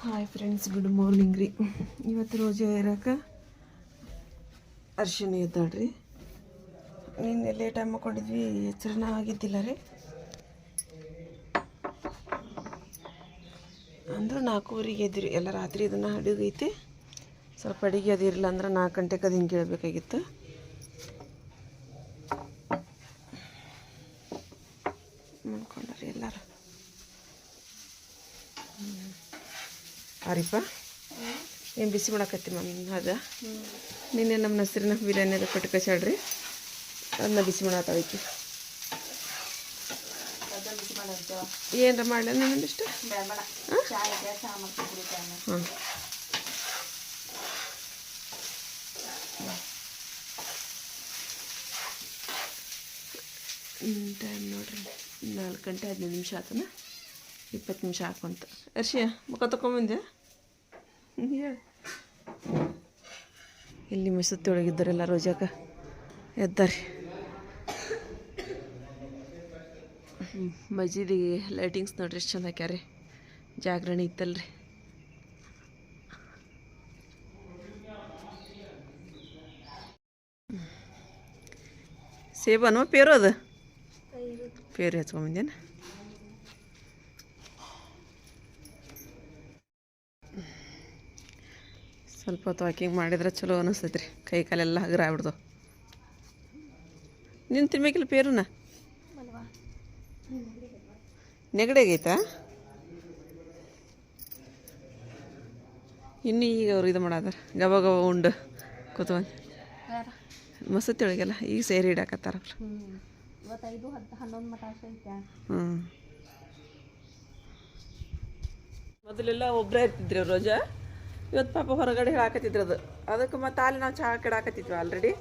Hi friends good morning ರೀ. ಇವತ್ತು ರೋಜೆ ಇರೋಕೆ ಅರ್ಶಿನ ರೀ ನಿನ್ನೆ ಲೇಟ್ ಹಾಕೊಂಡಿದ್ವಿ ಎಚ್ಚರನ ಆಗಿದ್ದಿಲ್ಲ ರೀ. ಅಂದ್ರೆ ನಾಲ್ಕೂವರೆಗೆ ಎದ್ರಿ ಎಲ್ಲ ರಾತ್ರಿ ಇದನ್ನು ಅಡುಗೈತಿ. ಸ್ವಲ್ಪ ಅಡುಗೆ ಅದಿರಲಿಲ್ಲ ಅಂದ್ರೆ ನಾಲ್ಕು ಗಂಟೆಗೆ ಅದು ಹಿಂಗೆ ಕೇಳಬೇಕಾಗಿತ್ತು ಮಾಡ್ಕೊಂಡ್ರಿ ಎಲ್ಲರೂ ಆರಿಪ ಏನು ಬಿಸಿ ಮಾಡಕತ್ತಿ ಮಮ್ಮಿ ಅದು? ನಿನ್ನೆ ನಮ್ಮ ನಸರಿನ ಬಿರಿಯಾನಿ ಅದು ಕೊಟ್ಟು ಕಚಾಡ್ರಿ ಅದನ್ನ ಬಿಸಿ ಮಾಡತ್ತೈತಿ ಏನರ ಮಾಡಲ ನಾನೊಂದಿಷ್ಟು ಹಾಂ. ಟೈಮ್ ನೋಡ್ರಿ. ನಾಲ್ಕು ಗಂಟೆ ಹದಿನೈದು ನಿಮಿಷ ಆತನ? ಇಪ್ಪತ್ತು ನಿಮಿಷ ಹಾಕೊಂತ ಅರ್ಷಿಯ, ಮುಖ ತಗೊಂಬಂದೆ ಹೇಳು ಇಲ್ಲಿ ಮೆಸುತ್ತಿ ಒಳಗಿದ್ದಾರೆಲ್ಲ ರೋಜಾಕ ಎದ್ದಾರಿ. ಮಜೀದಿಗೆ ಲೈಟಿಂಗ್ಸ್ ನೋಡ್ರಿ ಎಷ್ಟು ಚಂದ ಹಾಕ್ಯಾರಿ. ಜಾಗರಣೆ ಇತ್ತಲ್ರಿ. ಸೇಬನೋ ಪೇರು ಅದು? ಪೇರು. ಹಚ್ಕೊಂಬಂದೇನ ಸ್ವಲ್ಪ ಹೊತ್ತು ವಾಕಿಂಗ್ ಮಾಡಿದ್ರೆ ಚಲೋ ಅನಿಸ್ತೈತೆ ರೀ ಕೈ ಕಾಲೆಲ್ಲ ಹಗ್ರ ಆಗ್ಬಿಡ್ದು ನಿನ್ ತಿನ್ಬೇಕಿಲ್ಲ ಪೇರುನ? ನೆಗಡಿಗೈತಾ ಇನ್ನು ಈಗ ಅವ್ರು ಇದು ಮಾಡಾದಾರ ಗಬ ಗಬ ಉಂಡು ಕೂತ್ಕೊಂಡು. ಮಸತಿ ಒಳಗೆಲ್ಲ ಈಗ ಸೇರಿ ಇಡಾಕತ್ತಾರ ಹ್ಞೂ ಮೊದಲೆಲ್ಲ ಒಬ್ಬರೇ ಇರ್ತಿದ್ರಿ ರೋಜಾ? ಇವತ್ತು ಪಾಪ ಹೊರಗಡೆ ಹೇಳಾಕತ್ತಿದ್ರು ಅದು ಅದಕ್ಕೆ ಮತ್ತೆ ಅಲ್ಲಿ ನಾವು ಚಹಾ ಕೆಡಾಕತ್ತಿದ್ವಿ ಆಲ್ರೆಡಿ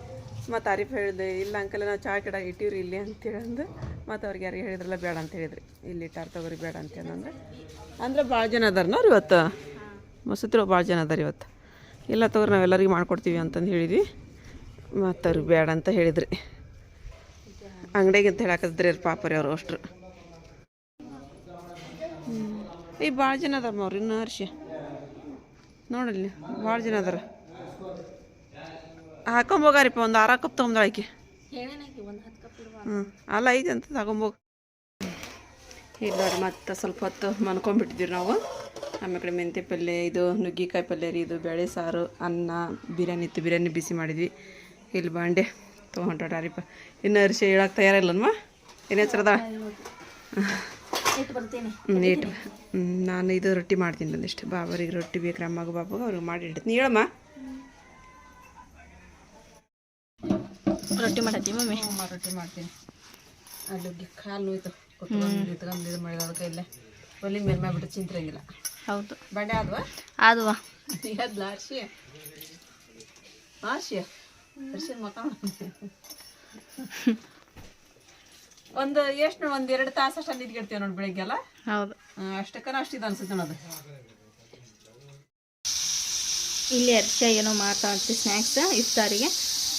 ಮತ್ತು ತಾರೀಫ್ ಹೇಳಿದೆ, ಇಲ್ಲ ಅಂಕಲ್ ನಾವು ಚಹಾ ಕೆಡಾಗ ಇಟ್ಟಿವ್ರಿ ಇಲ್ಲಿ ಅಂತೇಳಿ ಅಂದು ಮತ್ತು ಅವ್ರಿಗೆ ಯಾರಿಗೆ ಹೇಳಿದ್ರಲ್ಲ ಬೇಡ ಅಂತ ಹೇಳಿದ್ರಿ. ಇಲ್ಲಿ ಇಟ್ಟಾರ ತಗೋರಿ ಬೇಡ ಅಂತೇನಂದ್ರೆ ಅಂದ್ರೆ ಭಾಳ ಜನ ಅದಾರನವ್ರು ಇವತ್ತು? ಮಸೂತಿ ಭಾಳ ಜನ ಅದಾರ ಇವತ್ತು. ಇಲ್ಲ ತಗೋರಿ ನಾವೆಲ್ಲರಿಗೆ ಮಾಡ್ಕೊಡ್ತೀವಿ ಅಂತಂದು ಹೇಳಿದ್ವಿ. ಮತ್ತು ಅವ್ರಿಗೆ ಬೇಡ ಅಂತ ಹೇಳಿದ್ರಿ. ಅಂಗಡಿಗೆ ಅಂತ ಹೇಳಾಕತ್ತಿದ್ರಿ ಪಾಪರಿ ಅವರು ಅಷ್ಟರು. ಈ ಭಾಳ ಜನ ಅದಾರ ಅವ್ರು ಇನ್ನೂ ಹರ್ಷಿ. ನೋಡಲ್ಲಿ ಭಾಳ ಜನ ಅದಾರ. ಹಾಕೊಂಬೋಗಾರಿಪ್ಪ ಒಂದು ಆರ ಕಪ್ ತೊಗೊಂಬ ಆಕೆ ಹೇಳೇನಾಕಿ ಒಂದು ಹತ್ತು ಕಪ್ ಇಡುವ ಹ್ಞೂ ಅಲ್ಲ ಐದು ಅಂತ ತಗೊಂಬೋಗ ಇಲ್ಲ ನೋಡ್ರಿ ಮತ್ತೆ ಸ್ವಲ್ಪ ಹೊತ್ತು ಮನ್ಕೊಂಡ್ಬಿಟ್ಟಿದ್ದೀವಿ ನಾವು. ಆಮೇಲೆ ಕಡೆ ಮೆಂತ್ಯ ಪಲ್ಯ ಇದು ನುಗ್ಗಿಕಾಯಿ ಪಲ್ಯ ರೀ ಇದು ಬೇಳೆ ಸಾರು ಅನ್ನ ಬಿರಿಯಾನಿ ಇತ್ತು. ಬಿರಿಯಾನಿ ಬಿಸಿ ಮಾಡಿದ್ವಿ. ಇಲ್ಲಿ ಬಾಂಡೆ ತೊಗೊಂಡ್ರಾರಿಪ್ಪ ಇನ್ನು ಅರಿಶಿ ಹೇಳಕ್ಕೆ ತಯಾರಿಲ್ಲನ್ಮ ಏನು ಬರ್ತೀನಿ ನೀಟ್ ನಾನು ಇದು ರೊಟ್ಟಿ ಮಾಡ್ತೀನಿ ಒಂದಿಷ್ಟು ಬಾಬರಿಗೆ ರೊಟ್ಟಿ ಬೇಕು ಅಮ್ಮಗ ಬಾಬಾಗ ಅವ್ರಿಗೆ ಮಾಡಿ ಇಡ್ತೀನಿ. ಹೇಳಮ್ಮ. ರೊಟ್ಟಿ ಮಾಡತ್ತಿ ಮಮ್ಮಿ? ರೊಟ್ಟಿ ಮಾಡ್ತೀನಿ. ಅಲ್ಲಿ ಕಾಲು ನೋಯ್ತು. ಕುತ್ಕೊಂಡು ಇದು ಮಾಡಿದ ಅದಕ್ಕೆ ಇಲ್ಲೇ. ಒಲಿ ಮೇಲೆ ಮಾಡ್ಬಿಟ್ಟು ಚಿಂತಿರಂಗಿಲ್ಲ. ಹೌದು. ಬಂಡೆ ಆದ್ವಾ? ಆದ್ವಾ. ಎದ್ಲ ಆರ್ಷಿ ಆರ್ಷಿ ಮಕ್ಕ ಒಂದು ಎಷ್ಟು ಒಂದು ಎರಡು ತಾಸು ಅಷ್ಟು ನಿದ್ಗೆಡ್ತೀವಿ ನೋಡಿ ಬೆಳಿಗ್ಗೆಲ್ಲ? ಹೌದು. ಅಷ್ಟಕ್ಕನ ಅಷ್ಟಿದೆ ಅನ್ಸುತ್ತೆ ನೋಡು ಇಲ್ಲಿ ಅರ್ಶ ಏನೋ ಮಾಡ್ತಾ ಅಂತಿ ಸ್ನ್ಯಾಕ್ಸ್ ಇಫ್ತಾರಿಗೆ.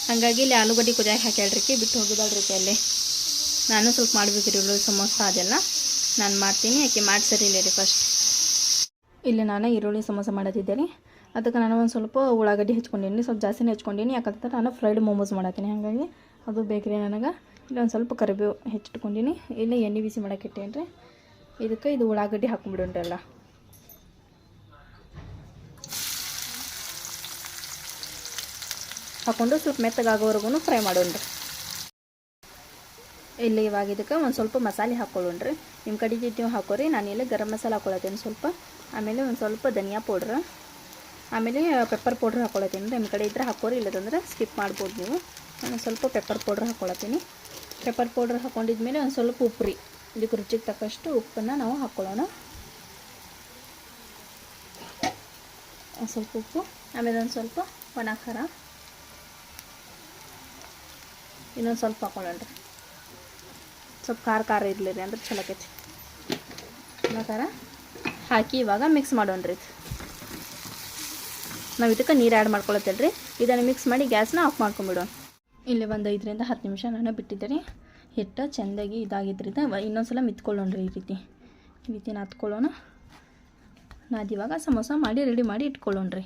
ಹಾಗಾಗಿ ಇಲ್ಲಿ ಆಲೂಗಡ್ಡೆ ಕುದಿಯಾಕ ಹಾಕ್ಯಾಳ್ರಿಕಿ ಬಿಟ್ಟು ಹೋಗಿದ್ದಾಳ್ರಿಕೆ ಅಲ್ಲಿ ನಾನು ಸ್ವಲ್ಪ ಮಾಡ್ಬೇಕ್ರಿ ಈರುಳ್ಳಿ ಸಮೋಸ ಅದೆಲ್ಲ. ನಾನು ಮಾಡ್ತೀನಿ ಆಕೆ ಮಾಡಿ ಸರಿಲ್ಲ ರೀ ಫಸ್ಟ್ ಇಲ್ಲಿ ನಾನು ಈರುಳ್ಳಿ ಸಮೋಸ ಮಾಡತ್ತಿದ್ದೇನೆ ರೀ ಅದಕ್ಕೆ ನಾನು ಒಂದು ಸ್ವಲ್ಪ ಉಳ್ಳಾಗಡ್ಡಿ ಹೆಚ್ಕೊಂಡಿನಿ ಸ್ವಲ್ಪ ಜಾಸ್ತಿನೇ ಹೆಚ್ಕೊಂಡಿನಿ. ಯಾಕಂದ್ರೆ ನಾನು ಫ್ರೈಡ್ ಮೋಮೋಸ್ ಮಾಡತ್ತೀನಿ ಹಾಗಾಗಿ ಅದು ಬೇಕ್ರಿ ನನಗೆ. ಇಲ್ಲಿ ಒಂದು ಸ್ವಲ್ಪ ಕರಿಬೇವು ಹೆಚ್ಚಿಟ್ಕೊಂಡಿನಿ. ಇಲ್ಲಿ ಎಣ್ಣೆ ಬಿಸಿ ಮಾಡಕ್ಕೆ ಇಟ್ಟೇನ್ರಿ ಇದಕ್ಕೆ ಇದು ಉಳ್ಳಾಗಡ್ಡಿ ಎಲ್ಲ ಹಾಕೊಂಡು ಸ್ವಲ್ಪ ಮೆತ್ತಗಾಗೋವರೆಗೂ ಫ್ರೈ ಮಾಡೋಣ್ರಿ. ಇಲ್ಲಿ ಇವಾಗ ಇದಕ್ಕೆ ಒಂದು ಸ್ವಲ್ಪ ಮಸಾಲೆ ಹಾಕ್ಕೊಳ್ಳೋಣ್ರಿ ನಿಮ್ಮ ಕಡೆ ನೀವು ಹಾಕೋರಿ, ನಾನು ಇಲ್ಲಿ ಗರಂ ಮಸಾಲೆ ಹಾಕೊಳತ್ತೀನಿ ಸ್ವಲ್ಪ. ಆಮೇಲೆ ಒಂದು ಸ್ವಲ್ಪ ಧನಿಯಾ ಪೌಡ್ರ್, ಆಮೇಲೆ ಪೆಪ್ಪರ್ ಪೌಡ್ರ್ ಹಾಕೊಳತ್ತೀನಿ ನಿಮ್ಮ ಕಡೆ ಇದ್ರೆ ಹಾಕೋರಿ, ಇಲ್ಲದಂದ್ರೆ ಸ್ಕಿಪ್ ಮಾಡ್ಬೋದು ನೀವು. ನಾನು ಸ್ವಲ್ಪ ಪೆಪ್ಪರ್ ಪೌಡ್ರ್ ಹಾಕ್ಕೊಳತ್ತೀನಿ ಪೆಪ್ಪರ್ ಪೌಡ್ರ್ ಹಾಕೊಂಡಿದ್ಮೇಲೆ ಒಂದು ಸ್ವಲ್ಪ ಉಪ್ಪು ರೀ ಇದಕ್ಕೆ ರುಚಿಗೆ ತಕ್ಕಷ್ಟು ಉಪ್ಪನ್ನು ನಾವು ಹಾಕ್ಕೊಳ್ಳೋಣ ಒಂದು ಸ್ವಲ್ಪ ಉಪ್ಪು, ಆಮೇಲೆ ಒಂದು ಸ್ವಲ್ಪ ಒಣ ಖಾರ. ಇನ್ನೊಂದು ಸ್ವಲ್ಪ ಹಾಕೊಳ್ಳೋಣ್ರಿ ಸ್ವಲ್ಪ ಖಾರ ಖಾರ ಇರಲಿ ರೀ ಅಂದ್ರೆ ಚಲೋ ಆಕೈತಿ. ಒಣ ಖಾರ ಹಾಕಿ ಇವಾಗ ಮಿಕ್ಸ್ ಮಾಡೋಣ ರೀ ನಾವು ಇದಕ್ಕೆ ನೀರು ಆ್ಯಡ್ ಮಾಡ್ಕೊಳತ್ತಲ್ರಿ ಇದನ್ನು ಮಿಕ್ಸ್ ಮಾಡಿ ಗ್ಯಾಸ್ನ ಆಫ್ ಮಾಡ್ಕೊಂಬಿಡೋಣ. ಇಲ್ಲಿ ಒಂದು ಐದರಿಂದ ಹತ್ತು ನಿಮಿಷ ನಾನು ಬಿಟ್ಟಿದ್ದೆ ರೀ ಹಿಟ್ಟು ಚೆಂದಾಗಿ ಇದಾಗಿದ್ದರಿಂದ ಇನ್ನೊಂದು ಸಲ ಮಿತ್ಕೊಳ್ಳೋಣ್ರಿ ಈ ರೀತಿ. ಈ ರೀತಿ ಹತ್ಕೊಳ್ಳೋಣ ಇವಾಗ ಸಮೋಸ ಮಾಡಿ ರೆಡಿ ಮಾಡಿ ಇಟ್ಕೊಳ್ಳೋಣ ರೀ.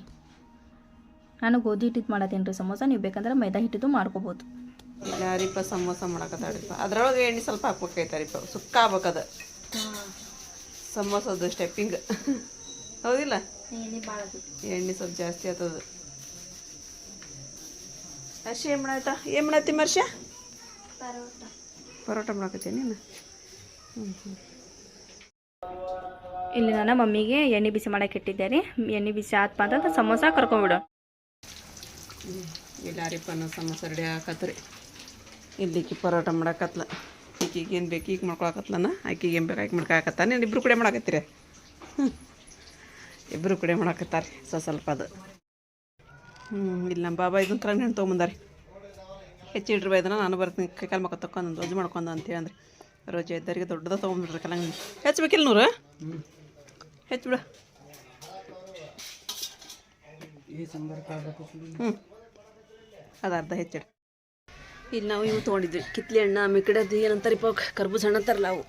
ನಾನು ಗೋಧಿ ಹಿಟ್ಟಿದ್ದು ಮಾಡತ್ತೇನೆ ರೀ ಸಮೋಸ. ನೀವು ಬೇಕಂದ್ರೆ ಮೈದಾ ಹಿಟ್ಟಿದ್ದು ಮಾಡ್ಕೋಬೋದು. ಯಾರಿಪ್ಪ ಸಮೋಸ ಮಾಡಕತ್ತಾಳಿಪ್ಪ ಅದ್ರೊಳಗೆ ಎಣ್ಣೆ ಸ್ವಲ್ಪ ಹಾಕ್ಬೇಕಾಯ್ತಾರಿಪ್ಪ ಸುಕ್ಕ ಆಗ್ಬೇಕದ ಸಮೋಸದ ಸ್ಟೆಪ್ಪಿಂಗ್ ಹೌದಿಲ್ಲ? ಎಣ್ಣೆ ಸ್ವಲ್ಪ ಜಾಸ್ತಿ ಆಗ್ತದ ಅರ್ಷಿ ಏನು ಮಾಡಾಯ್ತಾ ಏನು ಮಾಡತ್ತಿ ಮರ್ಷ ಪರೋಟ ಮಾಡಕತ್ತೀನಿ ನೀನು? ಹ್ಞೂ ಹ್ಞೂ ಇಲ್ಲಿ ನಾನು ಮಮ್ಮಿಗೆ ಎಣ್ಣೆ ಬಿಸಿ ಮಾಡಕ್ಕೆ ಇಟ್ಟಿದ್ದೆ ರೀ ಎಣ್ಣೆ ಬಿಸಿ ಆತ್ಪ ಅಂತಂದ್ರೆ ಸಮೋಸ ಕರ್ಕೊಂಬಿಡು ಇಲ್ಲಿ ಅರಿಪನ ಸಮೋಸ ರೆಡಿ ಹಾಕತ್ರಿ ಇಲ್ಲಿಕ್ಕಿ ಪರೋಟ ಮಾಡಕತ್ಲ. ಈಕಿಗೆ ಏನು ಬೇಕು ಈಗ ಮಾಡ್ಕೊಳಕತ್ಲನ? ಆಕಿಗೆ ಏನು ಬೇಕು ಆಕೆ ಮಾಡ್ಕೊಳಕತ್ತ ನೀನು ಇಬ್ರು ಕೂಡ ಮಾಡಕತ್ತೀರಿ? ಹ್ಞೂ ಇಬ್ಬರು ಕೂಡ ಮಾಡಕತ್ತಾರೆ ಸ್ವಲ್ಪ ಸ್ವಲ್ಪ ಅದು ಇಲ್ಲಿ ನಮ್ಮ ಬಾಬಾ ಇದನ್ನ ಕರಂಗ್ ಹಣ್ಣು ತೊಗೊಂಬಂದಾರಿ ಹೆಚ್ಚಿಡ್ರಿ ಬಾ ಇದನ್ನ ನಾನು ಬರ್ತೀನಿ. ಕೈಕಾಲು ಮಕ್ಕ ತಕೊಂಡು ರೋಜು ಮಾಡ್ಕೊಂಡು ಅಂತೇಳಿ ಅಂದ್ರೆ. ರೋಜು ಇದ್ದರಿಗೆ ದೊಡ್ಡದ ತೊಗೊಂಬಿಡ್ರಿ ಕಲಂಗ್ ಹೆಚ್ಚಬೇಕಿಲ್ಲ ನೂರು? ಹೆಚ್ಚು ಬಿಡು. ಹ್ಞೂ ಅದು ಅರ್ಧ ಹೆಚ್ಚಿಡು ಇಲ್ಲಿ ನಾವು ಇವು ತೊಗೊಂಡಿದ್ವಿ. ಕಿತ್ಲೆ ಹಣ್ಣು ಆಮೇಲೆ ಕಡೆದು ಏನಂತಾರೆ ಇಪ್ಪ ಕರ್ಬೂಜ ಹಣ್ಣು ಅಂತಾರಲ್ಲ ಅವು.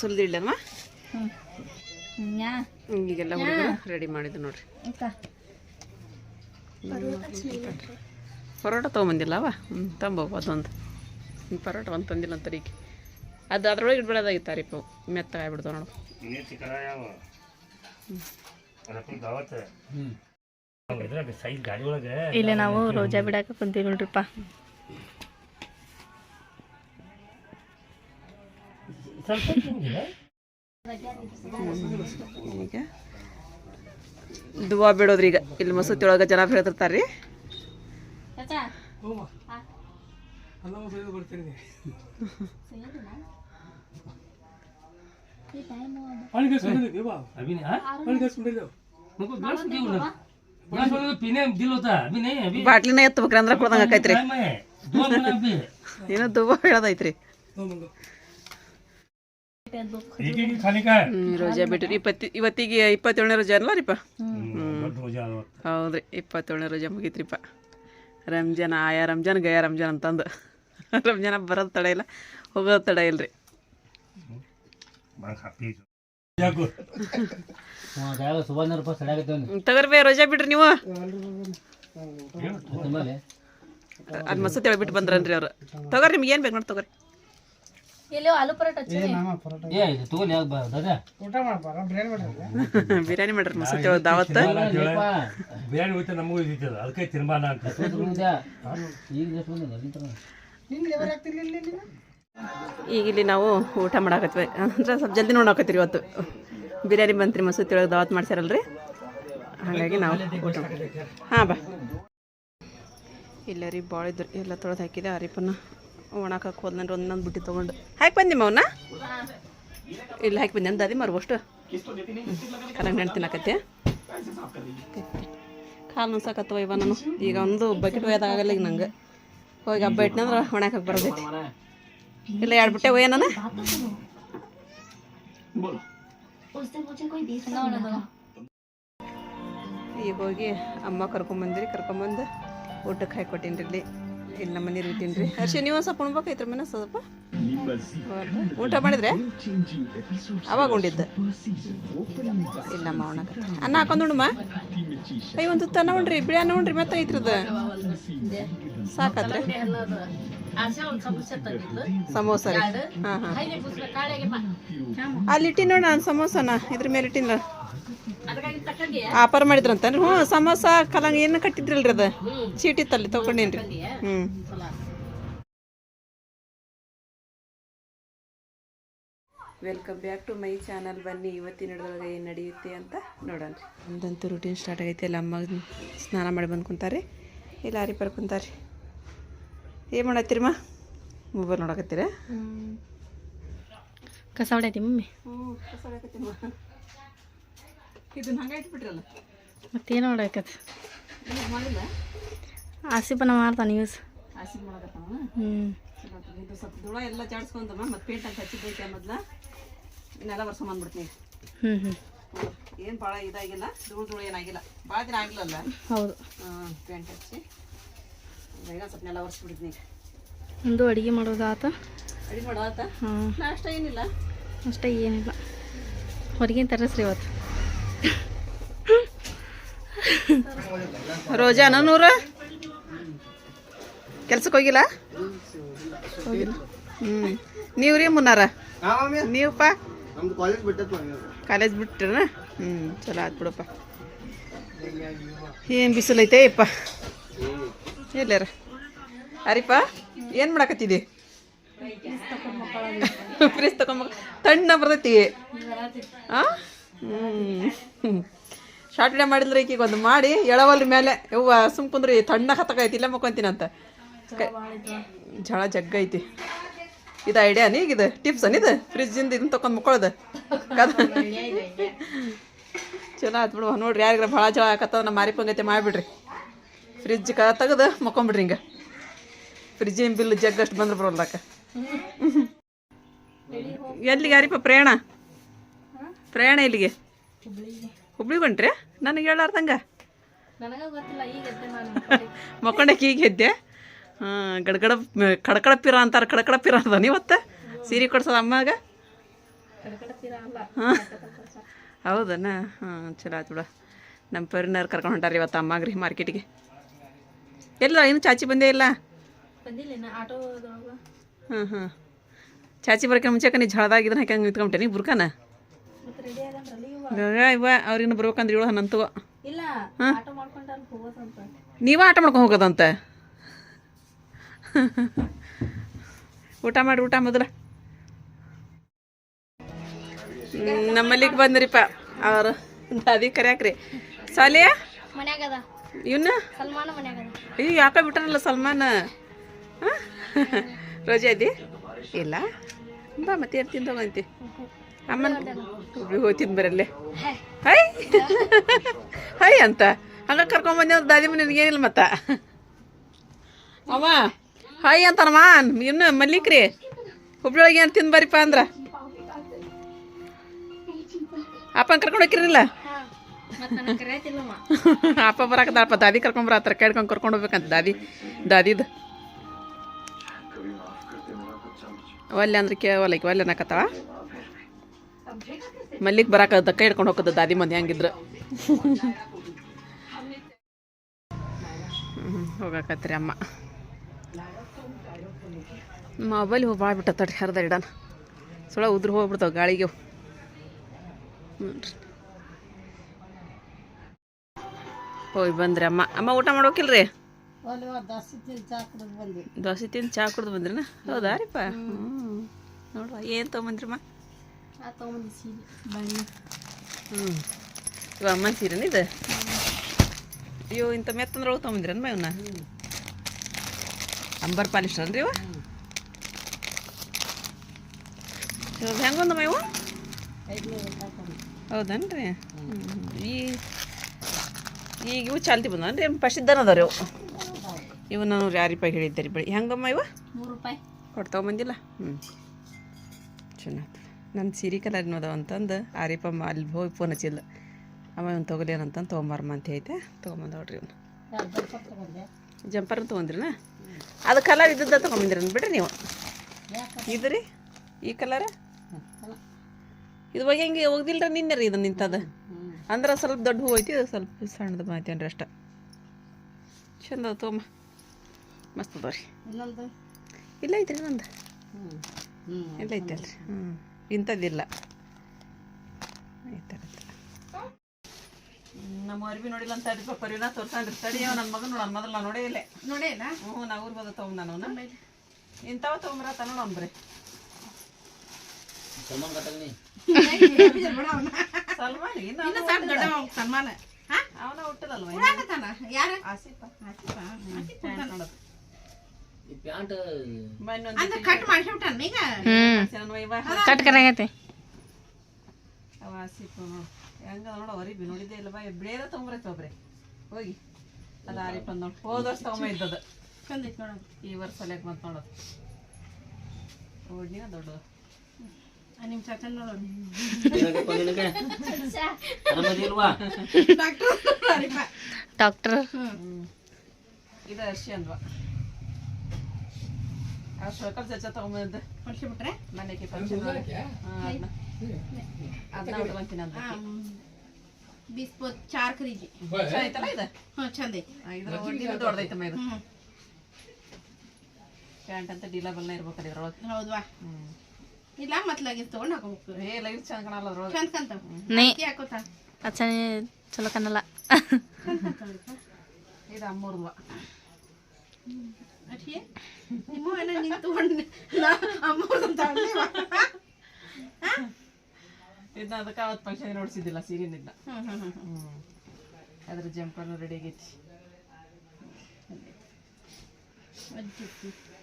ಸುಲಿದಿಡ್ಲಮ್ಮ ಈಗೆಲ್ಲ ಹುಡುಗರು ರೆಡಿ ಮಾಡಿದ್ದು ನೋಡ್ರಿ. ಪರೋಟ ತೊಗೊಂಬಂದಿಲ್ಲ ಅವ? ಹ್ಞೂ ತಂಬೋಗು ಅದೊಂದು. ಹ್ಞೂ ಪರೋಟ ಒಂದು ತಂದಿಲ್ಲ ಅಂತ ಈಗ ಅದು ಅದ್ರೊಳಗೆ ಇಡ್ಬಿಡೋದಾಗಿತ್ತು ರೀ ಪವು ಆಗ್ಬಿಡ್ತಾವ ನೋಡು. ಇಲ್ಲ ನಾವು ರೋಜಾ ಬಿಡಾಕ ಕುಂತೀವಿ ನೋಡ್ರಿಪ್ಪ. ಈಗ ದುವಾ ಬಿಡೋದ್ರಿ ಈಗ. ಇಲ್ಲಿ ಮಸೂತಿ ಒಳಗೆ ಜನ ಹೇಳ್ತಿರ್ತಾರೆ ರೀ ಬಾಟ್ಲಿನ ಎತ್ತಬೇಕ್ರಿ ಅಂದ್ರ ಕೊಡ್ದಂಗ ಆಕೈತ್ರಿ. ಏನೋ ದುವಾ ಹೇಳೋದೈತ್ರಿ. ರೋಜಾ ಬಿಟ್ರಿ ಇಪ್ಪತ್ತು ಇವತ್ತಿಗೆ ಇಪ್ಪತ್ತೇಳನೇ ರೋಜಾ ಅಲ್ಲರಿಪ್ಪ ಹೌದ್ರಿ ಇಪ್ಪತ್ತೇಳನೇ ರೋಜಾ ಮುಗೀತ್ರಿಪ್ಪ ರಂಜಾನ್ ಆಯಾ ರಂಜಾನ್ ಗಯಾ ರಂಜಾನ್ ಅಂತಂದು. ರಂಜಾನ್ ಬರೋದು ತಡ ಇಲ್ಲ ಹೋಗೋದು ತಡ ಇಲ್ರಿ. ತಗರ್ಬೇ ರೋಜಾ ಬಿಡ್ರಿ ನೀವು. ಅದ್ ಮಸೂತಿ ಹೇಳ್ಬಿಟ್ಟು ಬಂದ್ರನ್ರಿ ಅವ್ರು. ತಗೋರಿ ನಿಮ್ಗೆ ಏನು ಬೇಕು ನೋಡಿ ತಗೋರಿ. ಬಿರಿಯಾನಿ ಮಾಡ್ರಿ ಮಸೂತಿ ಒಳಗೆ ದಾವತ್? ಬಿರಿಯಾನಿ ಹೋಯ್ತು ನಮಗೂ ಅದಕ್ಕೆ ತಿನ್ಬಾನ ಅಂತ. ಈಗ ಇಲ್ಲಿ ನಾವು ಊಟ ಮಾಡಾಕತ್ವಿ. ಅಂದ್ರೆ ಸ್ವಲ್ಪ ಜಲ್ದಿ ನೋಡಾಕತ್ತೀರಿ ಇವತ್ತು. ಬಿರಿಯಾನಿ ಬಂತ್ರಿ ಮಸೂತಿ ಒಳಗೆ ದಾವತ್ ಮಾಡ್ಸ್ಯಾರಲ್ರಿ? ಹಾಗಾಗಿ ನಾವು ಊಟ ಹಾಂ ಬಾ. ಇಲ್ಲ ರೀ ಭಾಳ ಇದ್ರು ಎಲ್ಲ ತೊಳೆದು ಹಾಕಿದೆ ಅರಿಪನ್ನ. ಒಣಕಕ್ಕೆ ಹೋದ್ನಂದ್ರೆ ಒಂದೊಂದು ಬುಟ್ಟಿ ತಗೊಂಡು. ಹಾಕಿ ಬಂದಿ ಅವನ್ನ ಇಲ್ಲ, ಹಾಕಿ ಬಂದೆ ಅಂದಾದಿ ಮರ್ಬೋಷ್ಟು ಕರಂಗ್ ನೆನ್ತಿನಕತ್ತೆ ಕಾಲು ನುಸಾಕತ್ತವ ಇವ ನಾನು ಈಗ ಒಂದು ಬಕೆಟ್ ಒಯ್ಯೋದಾಗಲ್ಲ ಈಗ ನಂಗೆ. ಹೋಗಿ ಹಬ್ಬ ಇಟ್ನಂದ್ರೆ ಒಣಕಕ್ಕೆ ಬರ್ತೈತಿ. ಇಲ್ಲ, ಎರಡು ಬಿಟ್ಟೆ ಒಯ್ಯ ನಾನು. ಈಗ ಹೋಗಿ ಅಮ್ಮ ಕರ್ಕೊಂಬಂದಿರಿ, ಕರ್ಕೊಂಬಂದು ಊಟಕ್ಕೆ ಹಾಕಿ ಕೊಟ್ಟೀನಿ ಇಲ್ಲಿ. ಇಲ್ಲಿ ನಮ್ಮ ಮನೆ ತಿನ್ರಿ ರೀ. ಹರ್ಷಿ ನೀವು ಸ್ವಲ್ಪ ಉಣ್ಬೇಕೈತ್ರಿ ಮನೆ ಸ್ವಲ್ಪ? ಊಟ ಮಾಡಿದ್ರೆ? ಅವಾಗ ಉಂಡಿದ್ದ. ಇಲ್ಲಮ್ಮ ಉಣ್ಣಕತ್ತ ಅನ್ನ ಹಾಕೊಂಡು ಉಣ್ಮ ಐ ಒಂದು ಅನ್ನ ಉಣ್ರಿ ಬಿಳಿ ಅನ್ನ ಉಣ್ರಿ ಮತ್ತೆ ಐತ್ರದ. ಸಾಕತ್ರೆ. ಸಮೋಸ ರೀ. ಹಾಂ ಹಾಂ. ಅಲ್ಲಿ ಇಟ್ಟಿನ ನೋಡಿ ನಾನು ಸಮೋಸನ ಇದ್ರ ಮೇಲೆ ಇಟ್ಟಿನ ಆಫರ್ ಮಾಡಿದ್ರಂತನ್ರಿ. ಹ್ಞೂ ಸಮೋಸ ಕಲಂಗ ಏನು ಕಟ್ಟಿದ್ರಲ್ರಿ ಅದು? ಚೀಟಿ ತಲ್ಲಿ ತೊಗೊಂಡೇನ್ರಿ. ಹ್ಞೂ. Welcome back to my channel ಬನ್ನಿ ಇವತ್ತಿನ ಹಿಡಿದೊಳಗೆ ಏನು ನಡೆಯುತ್ತೆ ಅಂತ ನೋಡೋಣ ಒಂದಂತೂ ರೂಟೀನ್ ಸ್ಟಾರ್ಟ್ ಆಗೈತೆ. ಎಲ್ಲ ಅಮ್ಮ ಸ್ನಾನ ಮಾಡಿ ಬಂದು ಕುಂತಾರೆ ಇಲ್ಲ ಆರಿ ಪರ್ ಕುಂತಾರೆ ಏನು ಮಾಡತ್ತೀರಮ್ಮ ಮೊಬೈಲ್ ನೋಡಕತ್ತೀರ? ಕಸ ಹೊಡೈತಿ ಮಮ್ಮಿ? ಹ್ಞೂ ಇದನ್ನ ಹಂಗೆ ಇಟ್ಬಿಟ್ರಲ್ಲ? ಮತ್ತೇನು ಮಾಡಾಕತ್ ಮಾಡಿಲ್ಲ? ಆಸಿಪನ ಮಾಡ್ತಾನೆ ಯೂಸ್ ಹಸಿ ಮಾಡಕತ್ತಾವ ಹ್ಞೂ ಇದು ಸ್ವಲ್ಪ ಧೂಳ ಎಲ್ಲ ಜಾಡ್ಸ್ಕೊಂಡಮ್ಮ ಮತ್ತೆ ಪೇಂಟ್ ಅಂತ ಹಚ್ಚಿದ್ದೈತೆ ಮೊದ್ಲ. ಇನ್ನೆಲ್ಲ ಬರ್ಸ್ಕೊಂಬಂದ್ಬಿಡ್ತೀನಿ ಹ್ಞೂ ಹ್ಞೂ ಏನು ಭಾಳ ಇದಾಗಿಲ್ಲ ಧೂಳು ಧೂಳು ಏನಾಗಿಲ್ಲ. ಭಾಳ ದಿನ ಆಗಿಲ್ಲಲ್ಲ ಹೌದು. ಹಾಂ ಪೇಂಟ್ ಹಚ್ಚಿ. ಈಗ ಸ್ವಲ್ಪ ನೆಲ ಒರೆಸ್ಬಿಡ್ತೀನಿ. ಒಂದು ಅಡುಗೆ ಮಾಡೋದಾತ ಆತ. ಅಡಿಗೆ ಮಾಡಾತ ಹಾಂ. ನಾಷ್ಟ ಏನಿಲ್ಲ? ಅಷ್ಟೇ ಏನಿಲ್ಲ. ಹೊರಗಿನ ತರಸ್ರಿ ಇವತ್ತು. ರೋಜಾನ ನೂರು? ಕೆಲ್ಸಕ್ಕೆ ಹೋಗಿಲ್ಲ? ಹೋಗಿಲ್ಲ. ಹ್ಞೂ ನೀವು ರೀ ಮುನ್ನಾರ? ನೀವಪ್ಪ? ಕಾಲೇಜ್ ಬಿಟ್ಟಿರ ಹ್ಞೂ ಚಲೋ ಆಯ್ತು ಬಿಡಪ್ಪ. ಏನು ಬಿಸಿಲೈತೆ ಯಪ್ಪ ಎಲ್ಲಾರ? ಅರಿಪ್ಪ ಏನು ಮಾಡಕತ್ತಿದಿ? ಫ್ರಿಜ್ ತಗೊಂಬ ತಣ್ಣ ಬರ್ತೈತಿ. ಹಾಂ ಹ್ಞೂ ವಿಡಿಯೋ ಮಾಡಿದ್ರೆ ಈಗ ಒಂದು ಮಾಡಿ ಎಳವಲ್ರಿ ಮೇಲೆ. ಯವ್ವ ಸುಮ್ ಕುಂದ್ರಿ ತಣ್ಣ ಹತ್ತಕೈತಿ ಇಲ್ಲ ಮಕ್ಕೊಂತೀನಂತ ಅಂತ. ಝಳ ಜಗ್ಗ ಐತಿ. ಇದು ಐಡಿಯಾ ಈಗ ಇದು ಟಿಪ್ಸ್ ಇದು? ಫ್ರಿಜ್ಜಿಂದ ಇದನ್ನ ತಕೊಂಡು ಮುಕ್ಕೊಳ್ಳೋದು ಕದ? ಚಲೋ ಆಯ್ತು ಬಿಡುವ ನೋಡ್ರಿ ಯಾರಿಗಾರ ಭಾಳ ಜಳ ಆಕತ್ತದ ನಮ್ಮ ಮಾರಿ ಪಂಗತಿ ಮಾಡಿಬಿಡ್ರಿ. ಫ್ರಿಜ್ ಕ ತೆಗೆದು ಮಕ್ಕೊಂಬಿಡ್ರಿ ಹಿಂಗೆ. ಫ್ರಿಜ್ಜಿನ ಬಿಲ್ ಜಗ್ಗಷ್ಟು ಬಂದ್ರೆ ಬರೋಲ್ಲಕ್ಕ ಎಲ್ಲಿಗೆ ಯಾರಿಪ್ಪ ಪ್ರಯಾಣ? ಪ್ರಯಾಣ ಇಲ್ಲಿಗೆ ಹುಬ್ಳಿಗೆ ಹೊಂಟ್ರಿ ನನಗೆ ಹೇಳಾರ್ದಂಗ? ಮಕ್ಕೊಂಡಕ್ಕೆ ಈಗ ಎದ್ದೆ ಹಾಂ ಗಡಗಡ ಕಡಕಡ ಪಿರ ಅಂತಾರೆ ಕಡಕಡ ಪಿರ ಅದ ನೀವತ್ತ ಸೀರೆ ಕೊಡ್ಸೋದು ಅಮ್ಮಾಗ? ಹಾಂ? ಹೌದನ? ಹಾಂ ಚಲೋ ಆಯ್ತು ಬಿಡ. ನಮ್ಮ ಪರಿನವ್ರು ಕರ್ಕೊಂಡು ಹೊಂಟಾರ ಇವತ್ತು ಅಮ್ಮಾಗ್ರಿ ಮಾರ್ಕೆಟಿಗೆ. ಎಲ್ಲ ಇನ್ನು ಚಾಚಿ ಬಂದೇ ಇಲ್ಲ? ಹಾಂ ಹಾಂ. ಚಾಚಿ ಬರೋಕೆ ಮುಂಚೆ ನೀ ಝಳದಾಗ ಇದನ್ನ ಹಾಕಿ ಹಂಗೆ ನಿಂತ್ಕೊಂಬಿಟ್ಟೆ. ನೀ ಬುರ್ಕಾನ ಇವ ಬರ್ಬೇಕಂದ್ರೆ ಏಳು ಹನ್ನಂತವ ನೀವ ಆಟ ಮಾಡ್ಕೊಂಡು ಹೋಗೋದಂತ? ಊಟ ಮಾಡಿ ಊಟ ಮೊದಲ. ನಮ್ಮಲ್ಲಿಗೆ ಬಂದ್ರಿಪ್ಪ ಅವರು. ದಾದಿ ಕರ್ಯಾಕ್ರಿ. ಸಾಲಿಯ? ಅದ ಇವನ್ನ ಅದ ಅಯ್ಯೋ ಯಾಕ ಬಿಟ್ಟನಲ್ಲ ಸಲ್ಮಾನ್? ಹಾಂ? ರೋಜಾ ಇದ್ದಿ ಇಲ್ಲ. ಬಾ ಮತ್ತೆ ಏನು ತಿಂದೋಗಂತಿ ಅಮ್ಮನ ಹುಬ್ಳಿಗೆ ಹೋಗಿ ತಿಂದು ಬರಲ್ಲೇ. ಹೈ. ಹೈ. ಅಂತ. ಹಂಗ ಕರ್ಕೊಂಬಂದೆ ದಾದಿ ಮನೆ ನಿನಗೇನಿಲ್ಲ ಮತ್ತ? ಅವ ಹಾಯ್ ಮಾನ್ ಇನ್ನು ಮಲ್ಲಿಕ್ರಿ ಹುಬ್ಳಿಯೊಳಗೆ ಏನು ತಿಂದು ಬರೀಪ ಅಂದ್ರ? ಅಪ್ಪನ ಕರ್ಕೊಂಡು ಹೋಗಿರಲಿಲ್ಲ ಅಪ್ಪ ಬರಾಕದಾಳಪ್ಪ ದಾದಿ ಕರ್ಕೊಂಡ್ ಬರತ್ತಾರ ಕೇಳ್ಕೊಂಡು ಕರ್ಕೊಂಡು ಹೋಗ್ಬೇಕಂತ ದಾದಿ ದಾದಿದ. ಒಲ್ಲೆ ಅಂದ್ರೆ ಕೇ ಒಲ್ಲಕ್ಕೆ ಒಲ್ಲೆ ಅನ್ನಕತ್ತಾವ ಮಲ್ಲಿಗೆ ಬರಾಕ ದಕ್ಕ ಹಿಡ್ಕೊಂಡು ಹೋಗೋದು ದಾದಿ ಮಂದಿ ಹಂಗಿದ್ರು. ಹೋಗಾಕತ್ರಿ ಅಮ್ಮ. ಮೊಬೈಲ್ ಹೋಗಿ ಭಾಳ ಬಿಟ್ಟ ತಡ್ರಿ ಹರ್ದ ಇಡಾನ ಸುಳ ಉದ್ರ ಹೋಗ್ಬಿಡ್ತಾವ ಗಾಳಿಗೆ. ಹ್ಞೂ ಹೋಗಿ ಬಂದ್ರಿ ಅಮ್ಮ. ಅಮ್ಮ ಊಟ ಮಾಡೋಕಿಲ್ರಿ ದೋಸೆ ತಿಂದು ಚಾ ಕುಡ್ದು ಬಂದ್ರಿನ? ಹೌದಾ ರೀಪ್ಪ? ಹ್ಞೂ ನೋಡುವ ಏನು ತೊಗೊಂಬಂದ್ರಮ್ಮ? ಆ ತೊಗೊಂಬಂದು ಸೀರೆ. ಬನ್ನಿ. ಹ್ಞೂ ಇವ ಅಮ್ಮನ ಸೀರೆನ ಇದು? ಅಯ್ಯೋ ಇಂಥ ಮೆತ್ತಂದ್ರೆ ತೊಗೊಂಬಂದ್ರನ್ ಇವನ್ನ ಅಂಬರ್ ಪಾಲಿಸ್ಟರ್ ಅನ್ರಿ ಇವ ಇವಾಗ ಹೆಂಗೊಂದಮ್ಮ ಇವು? ಹೌದನ್ರಿ? ಹ್ಞೂ ಈ ಈಗ ಇವು ಚಾಲ್ತಿ ಬಂದವನ್ರಿ ಫಸ್ಟ್ ಇದ್ದಾನ ಅದಾರ ಅವು ಇವು ನಾನು ಯಾರು ರೂಪಾಯಿ ಹೇಳಿದ್ದೆ ರೀ ಬಳಿ. ಹೆಂಗಮ್ಮ ಇವ? ಮೂರು ರೂಪಾಯಿ. ಕೊಡ್ತಾವ ಬಂದಿಲ್ಲ ಹ್ಞೂ ಚೆನ್ನಾಗಿ ನನ್ನ ಸೀರೆ ಕಲರ್ ಅದಾವ ಅಂತಂದು ಆರಿಪಮ್ಮ ಅಲ್ಲಿ ಹೋಗಿ ಫೋನ್ ಹಚ್ಚಿಲ್ಲ ಅಮ್ಮ ಇವ್ನು ತೊಗೊಲೇನಂತಂದು ತೊಗೊಂಬಾರಮ್ಮ ಅಂತ ಐತೆ ತೊಗೊಂಬಂದ ನೋಡ್ರಿ ಇವ್ನು. ಜಂಪರ್ ತೊಗೊಂಡ್ರಿನ ಅದು ಕಲರ್ ಇದ್ದದ್ದ ತೊಗೊಂಬಂದ್ರಿ ಬಿಡ್ರಿ ನೀವು. ಇದು ರೀ ಈ ಕಲರ್ ಇದು ಹೋಗಿ ಹೆಂಗೆ ಹೋಗ್ದಿಲ್ಲ ಹೋಗ್ದಿಲ್ರಿ ನಿನ್ನೆ ರೀ ಇದು ನಿಂತದ ಅಂದ್ರೆ ಸ್ವಲ್ಪ ದೊಡ್ಡ ಹೂ ಐತಿ ಇದು ಸ್ವಲ್ಪ ಸಣ್ಣದು ಮಾತೇನ್ರಿ ಅಷ್ಟ. ಚಂದ ಅದ ತೊಗೊಂಬ. ಮಸ್ತ್ ಅದಾವ ರೀ ಇಲ್ಲ ಐತ್ರಿ ನಂದು ಇಲ್ಲ ಐತಲ್ರಿ. ಹ್ಞೂ ಇಂಥದ್ದಿಲ್ಲ. ಐತೆ ನಮ್ಮ ಅರ್ಬಿ ನೋಡಿಲ್ಲ ಅಂತ ಅಡಿಪ ಪರಿನ ತೋರ್ಸಂಡ್ರಿ ತಡಿ ಅವ ನನ್ನ ಮಗನ ನೋಡ ಮೊದಲು ನಾನು ನೋಡೇ ಇಲ್ಲ. ನೋಡೇ ಇಲ್ಲ? ಹ್ಞೂ ನಾ ಊರ್ ಬಂದ ತೊಗೊಂಡ್ ನಾನು ಇಂಥವ ತೊಗೊಂಬರತ್ತ ನೋಡೋಣ ಬರ್ರಿ ಸಲ್ಮಾನ್ ಅವನ. ಹುಟ್ಟದಲ್ವ ಯಾರ? ಆಸಿಫ. ನೋಡೋದು. ಈ ಪ್ಯಾಂಟ್ ಮೊನ್ನೊಂದು ಕಟ್ ಮಾಡಿಸ್ಬಿಟ್ಟಾನ ಈಗ? ಇವ ಕಟ್ ಕರಾಗೈತಿ ಅವ ಆಸಿಫ ಹೆಂಗ ನೋಡ ಅರಿಬಿ ನೋಡಿದ್ದೆ ಇಲ್ಲ ಬಾ ಬೇರೆ ತೊಗೊಂಬರೈತೆ ಒಬ್ರೆ. ಹೋಗಿ. ಅಂದ್ ನೋಡಿ. ಹೋದ ವರ್ಷ ತೊಗೊಂಬ ಇದ್ದದ ಈ ವರ್ಷ ನೋಡೋದು ಓಡ್ನಿನ ದೊಡ್ಡದು. ನಿಮ್ಮ ಡಾಕ್ಟರ್. ಇದು ಅರ್ಶಿ ಅಂದ್ವ ಸರ್ಕಲ್ ಚರ್ಚಾ ತಗೊಂಬಂದ ಮನೆಗೆ ಫಂಕ್ಷನ್ ಅದನ್ನ ಅದನ್ನ ಅಂತ ಬಿಸ್ಪೋತ್ ಚಾರ್ ಖರೀದಿ ಆಯ್ತಲ್ಲ ಇದು? ಹಾಂ ಚಂದ ಐತಿ ಇದ್ರ ಒಡ್ಡಿನ ದೊಡ್ಡದೈತಮ್ಮ ಪ್ಯಾಂಟ್ ಅಂತ ಡಿಲಬಲ್ನ ಇರ್ಬೇಕಲ್ಲ ಇದ್ರೊಳಗೆ. ಹೌದ್ವಾ ಇಲ್ಲ ಮತ್ತೆ ಲಗೇಜ್ ತೊಗೊಂಡು ಏ ಲಗೇಜ್ ಚಂದ ಕಾಣಲ್ಲ ಅದ್ರೊಳಗೆ. ಚಂದ ಅಚ್ಚನೆ ಚಲೋ ಕಾಣಲ್ಲ. ಇದು ಅಮ್ಮೋರ್ವಾ ನಿಮ್ಮ ಏನ ನಿನ್ ತಗೊಂಡ್ ನಾ ಅಮ್ಮವ್ರ್ದಂತ? ಇದನ್ನ ಅದಕ್ಕೆ ಅವತ್ತು ಫಂಕ್ಷನ್ ನೋಡ್ಸಿದ್ದಿಲ್ಲ. ಹ್ಮ್ ಅದ್ರ ಜಂಪರ್ನು ರೆಡಿ ಆಗೈತಿ.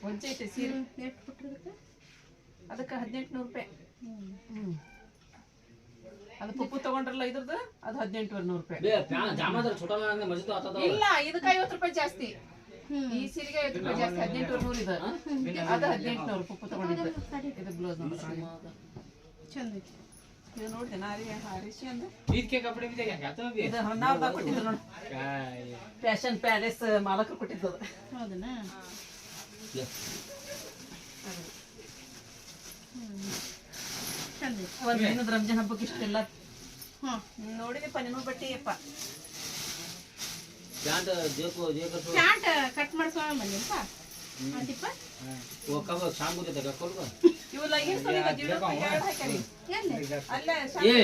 ಒಂಚೆ ಐತೆ ಸೀರೆ. ಎಷ್ಟ್ ಅದಕ್ಕೆ? ಹದಿನೆಂಟು ನೂರು ರೂಪಾಯಿ. ಅದು ಪುಪ್ಪು ತಗೊಂಡ್ರಲ್ಲ ಇದ್ರದ್ದು ಅದು ಹದಿನೆಂಟುವರೆ ನೂರು ರೂಪಾಯಿ ಇಲ್ಲ ಇದಕ್ಕೆ ಐವತ್ತು ರೂಪಾಯಿ ಜಾಸ್ತಿ. ಈ ಸೀರೆಗೆ ಐದು ಜಾಸ್ತಿ ಹದಿನೆಂಟು ನೂರು ಅದು ಹದಿನೆಂಟು ನೂರು ಇದು ಬ್ಲೌಸ್ ಚಂದ ಇದು ನಾರಿ ಅಂದ್ರೆ? ಇದಕ್ಕೆ ನೋಡಿ. ಫ್ಯಾಷನ್ ಪ್ಯಾಲೇಸ್ ಮಾಲಕರು ಕೊಟ್ಟಿದ್ದು ಅದು ಹೌದನಾ ಚಂದ ಹಬ್ಬಕ್ಕೆ ಇಷ್ಟೆಲ್ಲ ಹ್ಞೂ ನೋಡಿದೆಪ್ಪ ನೀನು ಪ್ಯಾಂಟ್ ಜೇಕು ಜೇಕ ಪ್ಯಾಂಟ್ ಕಟ್ ಮಾಡ್ಸೋಣ ಬಂದಿಲ್ಪ ಅಂತಿಪ್ಪ वो कब शाम को देता कल को ಇವು ಲೈನ್ ಹಾಕ್ಯಾರಿ ಎಲ್ಲಿ ಅಲ್ಲೇ ये ಶಾಲೆ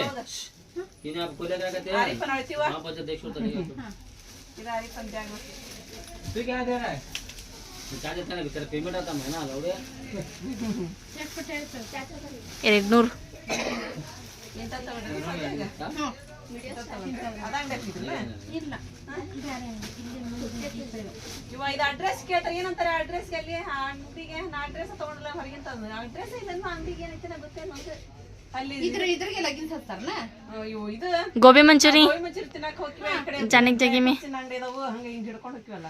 इन्हें आप खोले क्या कहते हैं ಆರಿಫನ್ ಅಳ್ತೀವ वहाँ पर देख सकते हैं ಇದು ಆರಿಫನ್ ಬ್ಯಾಗ್ तू क्या दे रहा है क्या देते हैं तेरा पेमेंट आता है ना लौड़े ಎಷ್ಟು ಕೊಟ್ಟು ಹೇಳ್ತಾರೆ ಎರಡು ನೂರು ಇಂಥ ತಗೊಂಡ್ರಿ ಸಂತ್ಯಾಗ? ಇವೆ. ಇದು ಅಡ್ರೆಸ್ ಕೇಳ್ತಾರೆ. ಏನಂತಾರೆ ಅಡ್ರೆಸ್ ಅಲ್ಲಿ? ಆ ಅಂಗಡಿಗೆ? ನಾ ಅಡ್ರೆಸ್ ತಗೊಂಡಲ್ಲ ಹೊರಗಿಂತ ಅಡ್ರೆಸ್ ಇಲ್ಲ ಅಂಗಡಿಗೆ? ಏನೈತೆ ನಂಗೆ ಗೊತ್ತೇನು ಅಲ್ಲಿ ಇದ್ರ ಇದ್ರಿಗೆ ಲಗಿನ್ಸ್ ಇವು ಇದು. ಗೋಬಿ ಮಂಚೂರಿ. ಗೋಬಿ ಮಂಚೂರಿ ತಿನ್ನಕ್ ಹೋಗ್ತೀವಿ. ಆ ಕಡೆ ಜಾನಕ್ ಜಗಿಮಿ. ಅಂಗಡಿ ಇದಾವು. ಹಂಗ ಹಿಂಗ್ ಹಿಡ್ಕೊಂಡು ಹೋಗ್ತೀವಲ್ಲ.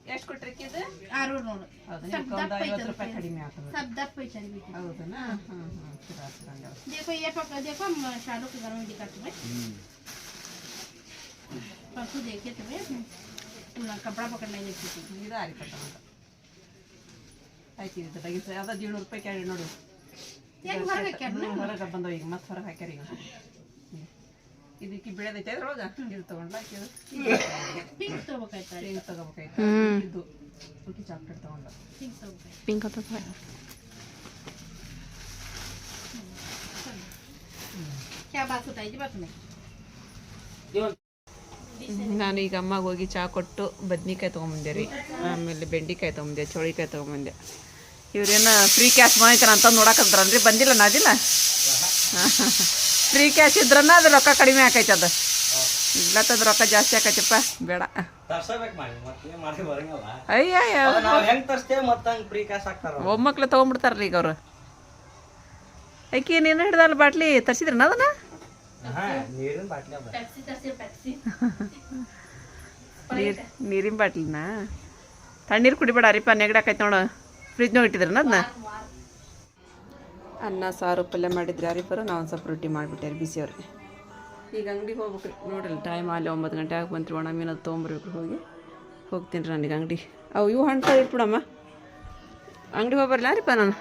ಎಷ್ಟು ಕೊಟ್ರಿ ಇದು आरो नोड ಹೌದು सब ಇದಕ್ಕೆ ಒಂದು दप ಐವತ್ತು पैसा ರೂಪಾಯಿ ಕಡಿಮೆ ಆಗ್ತದೆ सब दप पैसा भी ಹೌದನಾ ಹ್ಮ್ ಹ್ಮ್ ಸರಿ ಆಯ್ತು ಹಂಗಾದ್ರೆ. देखो ये पक देखो हम शालू के घर में दिखा तुम्हें परसों देखे तुम्हें पूरा कपड़ा पकड़ना ही देखी थी ಇದು ಆರಿಪಟ್ಟ ಅಂತ ಆಯ್ತು ಇದು ತೆಗಿಸ ಅದ ಏಳ್ನೂರು ರೂಪಾಯಿ ಕ್ಯಾರಿ ನೋಡಿ ಏನು ಹೊರಗೆ ಹಾಕ್ಯಾರ ಹೊರಗೆ ಬಂದವ ಈಗ ಮತ್ತೆ ಹೊರಗೆ ಹಾಕ್ಯಾರ ಈಗ ಹ್ಮ್. ಇದಕ್ಕೆ ಬೆಳೆದೈತೆ ಅದ್ರೊಳಗ ಇದು ತಗೊಂಡ್ಲ ಪಿಂಕ್ ತಗೋಬೇಕಾಯ್ತು? ಪಿಂಕ್ ತಗೋಬೇಕಾಯ್ತು? ಇದು. ಓಕೆ ಚಾಕ್ಲೇಟ್ ತಗೊಂಡ ಪಿಂಕ್ ತಗೋಬೇಕಾಯ್ತು? ಪಿಂಕ್ ತಗೋಬೇಕು ನಾನು ಈಗ ಅಮ್ಮಗೆ ಹೋಗಿ ಚಹಾ ಕೊಟ್ಟು ಬದ್ನಿಕಾಯಿ ತೊಗೊಂಬಂದೆ ರೀ. ಆಮೇಲೆ ಬೆಂಡಿಕಾಯಿ ತೊಗೊಂಬಂದೆ ಚೋಳಿಕಾಯಿ ತೊಗೊಂಬಂದೆ. ಇವ್ರೇನು ಫ್ರೀ ಕ್ಯಾಶ್ ಬಂದೈತಾರ ಅಂತ ನೋಡಕಂತಾರನ್ರಿ ಬಂದಿಲ್ಲ ನಾದಿಲ್ಲ? ಹಾಂ. ಫ್ರೀ ಕ್ಯಾಶ್ ಇದ್ರನ್ನ ಅದು ರೊಕ್ಕ ಕಡಿಮೆ ಆಕೈತೆ ಅದು. ಇಲ್ಲತ್ತದ ರೊಕ್ಕ ಜಾಸ್ತಿ ಆಕೈತಿಪ್ಪ ಬೇಡ. ತರ್ಸಬೇಕು ಮಾಡಿ ಮತ್ತೆ ಮಾಡಿ ಬರಂಗಲ್ಲ. ಅಯ್ಯ ನಾವ್ ಹೆಂಗ್ ತರ್ಸ್ತೇವೆ ಮತ್ತ ಹಂಗ್ ಫ್ರೀ ಕ್ಯಾಶ್ ಹಾಕ್ತಾರ ಒಮ್ಮಕ್ಳು ತೊಗೊಂಬಿಡ್ತಾರ್ರಿ ಈಗ ಅವ್ರು. ಐಕಿ ನೀನು ಹಿಡ್ದಲ್ಲ ಬಾಟ್ಲಿ ತರ್ಸಿದ್ರನ ಅದನ್ನ? ನೀರು ನೀರಿನ ಬಾಟ್ಲಿನ? ತಣ್ಣೀರು ಕುಡಿಬೇಡ ಅರಿಪ ನೆಗಡಾಕೈತೆ ನೋಡು. ಫ್ರಿಜ್ನಾಗ ಇಟ್ಟಿದ್ರನ ಅದನ್ನ? ಅನ್ನ, ಸಾರು, ಪಲ್ಯ ಮಾಡಿದ್ರಿ ಬರೋ ನಾವು ಸ್ವಲ್ಪ ರೊಟ್ಟಿ ಮಾಡಿಬಿಟ್ಟೆ ಬಿಸಿ ಅವ್ರಿಗೆ. ಈಗ ಅಂಗಡಿಗೆ ಹೋಗ್ಬೇಕ್ರಿ. ನೋಡಿರಿ ಟೈಮ್ ಅಲ್ಲಿ ಒಂಬತ್ತು ಗಂಟೆ ಆಗಿ ಬಂತು ಒಣ ಮೀನು ತೊಗೊಂಬರ್ಬೇಕು ಹೋಗಿ. ಹೋಗ್ತೀನಿ ರೀ ನನಗೆ ಅಂಗಡಿ. ಅವು ಇವು ಹಣ್ಣು ಇಟ್ಬಿಡಮ್ಮ. ಅಂಗಡಿಗೆ ಹೋಗ್ಬರ್ಲ ರೀಪ್ಪ ನಾನು?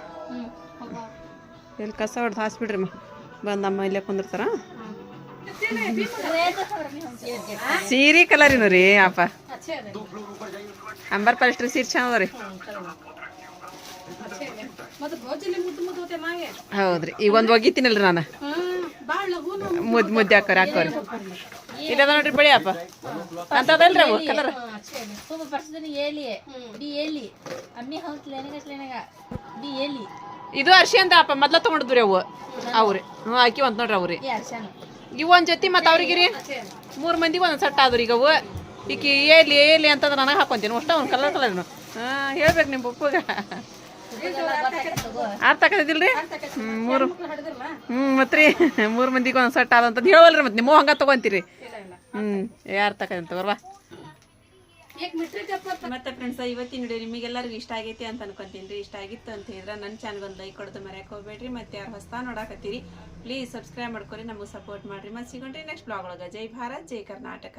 ಎಲ್ಲಿ ಕಸ ಹೊಡೆದು ಹಾಸ್ಬಿಡ್ರಿ ಅಮ್ಮ ಬಂದು ಅಮ್ಮ ಇಲ್ಲೇ ಕುಂದಿರ್ತಾರ. ಸೀರೆ ಕಲರಿನ ರೀ, ಅಪ್ಪ. ಅಂಬರ್ ಪಲ್ಸ್ಟ್ರಿ ಸೀರೆ ಚಂದ ಅದ ರೀ ಮತ್ತೆ ಗೋಚಲಿ ಮುದ್ದು ಮುದ್ದು ಹೋತೆ ಮಾಗೆ ಹೌದ್ರಿ. ಈಗ ಒಂದು ಒಗಿತೀನಲ್ರಿ ನಾನು. ಮುದ್ ಮುದ್ದೆ ಹಾಕೋರ್ ಹಾಕೋರ್. ಇಲ್ಲದ ನೋಡ್ರಿ ಬಿಳಿ ಅಪ್ಪ ಅಂತದಲ್ರಿ ಅವು ಕಲರ್ ಇದು ಅರ್ಶಿ ಅಂತ ಅಪ್ಪ ಮೊದ್ಲ ತಗೊಂಡಿದ್ರಿ ಅವು ಅವ್ರಿ. ಹ್ಞೂ ಹಾಕಿ ಅಂತ ನೋಡ್ರಿ ಅವ್ರಿ. ಇವ್ ಒಂದು ಜೊತೆ ಮತ್ತು ಅವ್ರಿಗೆ ರೀ ಮೂರು ಮಂದಿ ಒಂದು ಸಟ್ ಆದ್ರಿ ಈಗ ಅವು ಈಕಿ ಏಲಿ ಏಲಿ ಅಂತಂದ್ರೆ ನನಗೆ ಹಾಕೊಂತೀನಿ. ಅಷ್ಟ ಒಂದು ಕಲರ್ ಕಲರ್ ಹಾಂ ಹೇಳ್ಬೇಕು ನಿಮ್ಮ ಪಪ್ಪಗೆ ಅರ್ಥ ಹ್ಞೂ ಮೂರು. ಹ್ಞೂ ಮತ್ತೆ ರೀ ಮೂರು ಮಂದಿಗೆ ಒಂದು ಸಟ್ ಆದಂತ ಹೇಳವಲ್ರಿ ಮತ್ತೆ ನಿಮ್ಮ ಹಂಗೆ ತೊಗೊಂತೀರಿ. ಹ್ಞೂ ಯಾರು ತಗೊಂತ ಬರ್ವಾ ಮತ್ತೆ ಫ್ರೆಂಡ್ಸ್ ಇವತ್ತಿನ ವಿಡಿಯೋ ನಿಮಗೆಲ್ಲರಿಗೂ ಇಷ್ಟ ಆಗೈತಿ ಅಂತ ಅನ್ಕೊಂತೀನಿ ಇಷ್ಟ ಆಗಿತ್ತು ಅಂತ ಹೇಳಿದ್ರೆ ನನ್ನ ಚಾನಲ್ ಒಂದು ಲೈಕ್ ಕೊಡೋದು ಮರ್ಯಾಕೆ ಹೋಗ್ಬೇಡ್ರಿ. ಮತ್ತೆ ಯಾರು ಹೊಸ ನೋಡಾಕತ್ತೀರಿ ಪ್ಲೀಸ್ ಸಬ್ಸ್ಕ್ರೈಬ್ ಮಾಡ್ಕೊರಿ, ನಮಗೆ ಸಪೋರ್ಟ್ ಮಾಡ್ರಿ. ಮತ್ತೆ ಸಿಗೋಣ್ರಿ ನೆಕ್ಸ್ಟ್ ಬ್ಲಾಗ್ ಒಳಗೆ. ಜೈ ಭಾರತ್, ಜೈ ಕರ್ನಾಟಕ.